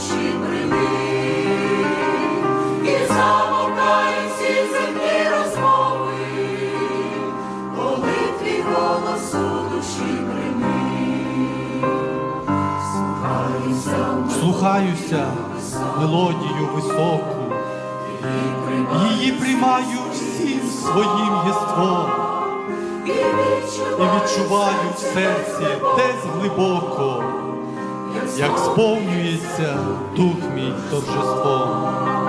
душі бринить, і замовкають всі земні розмови, коли твій голос у душі бринить, слухаюся, Слухаюся мелодію високу, її приймаю всім своїм єством. І відчуваю в серці десь глибоко, як сповнюється дух мій торжеством.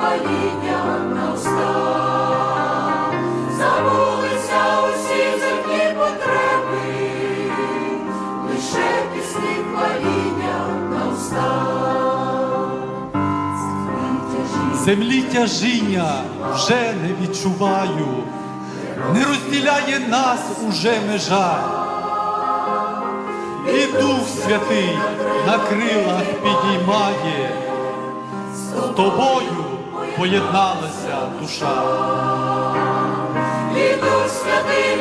Пісні хваління на устах. Забулися усі земні потреби, лише пісні хваління на. Землі тяжіння вже не відчуваю, не розділяє нас уже межа. І Дух Святий на крилах підіймає, з тобою поєдналася душа. Святий